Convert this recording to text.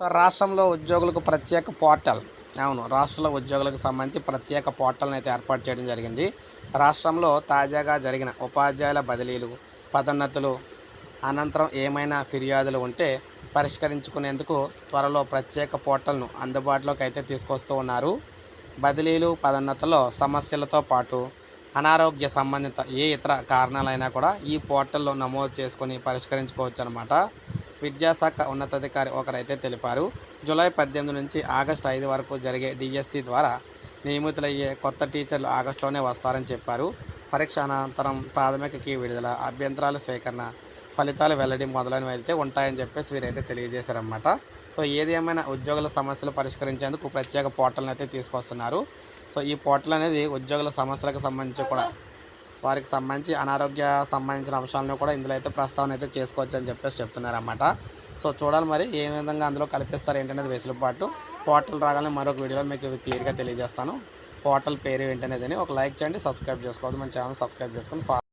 రాష్ట్రంలో ఉద్యోగులకు ప్రత్యేక పోర్టల్. అవును రాష్ట్రంలో ఉద్యోగులకు సంబంధించి ప్రత్యేక పోర్టల్ని అయితే ఏర్పాటు చేయడం జరిగింది. రాష్ట్రంలో తాజాగా జరిగిన ఉపాధ్యాయుల బదిలీలు పదోన్నతులు అనంతరం ఏమైనా ఫిర్యాదులు ఉంటే పరిష్కరించుకునేందుకు త్వరలో ప్రత్యేక పోర్టల్ను అందుబాటులోకి అయితే తీసుకొస్తూ ఉన్నారు. బదిలీలు పదోన్నతుల్లో సమస్యలతో పాటు అనారోగ్య సంబంధిత ఏ ఇతర కారణాలైనా కూడా ఈ పోర్టల్లో నమోదు చేసుకొని పరిష్కరించుకోవచ్చు అనమాట విద్యాశాఖ ఉన్నతాధికారి ఒకరైతే తెలిపారు. జూలై పద్దెనిమిది నుంచి ఆగస్టు ఐదు వరకు జరిగే డిఎస్సి ద్వారా నియమితులయ్యే కొత్త టీచర్లు ఆగస్టులోనే వస్తారని చెప్పారు. పరీక్ష అనంతరం ప్రాథమిక కీ విడుదల అభ్యంతరాల స్వీకరణ ఫలితాలు వెల్లడి మొదలైనవి అయితే ఉంటాయని చెప్పేసి వీరైతే తెలియజేశారన్నమాట. సో ఏది ఏమైనా ఉద్యోగుల సమస్యలు పరిష్కరించేందుకు ప్రత్యేక పోర్టల్ని అయితే తీసుకొస్తున్నారు. సో ఈ పోర్టల్ అనేది ఉద్యోగుల సమస్యలకు సంబంధించి కూడా వారికి సంబంధించి అనారోగ్య సంబంధించిన అంశాలను కూడా ఇందులో అయితే ప్రస్తావన అయితే చేసుకోవచ్చు అని చెప్పేసి చెప్తున్నారన్నమాట. సో చూడాలి మరి ఏ విధంగా అందులో కల్పిస్తారు ఏంటనేది వెసులుబాటు పోర్టల్ రాగానే మరొక వీడియోలో మీకు క్లియర్గా తెలియజేస్తాను. పోర్టల్ పేరు ఏంటనేది ఒక లైక్ చేయండి సబ్స్క్రైబ్ చేసుకోవద్దు. మన ఛానల్ సబ్స్క్రైబ్ చేసుకొని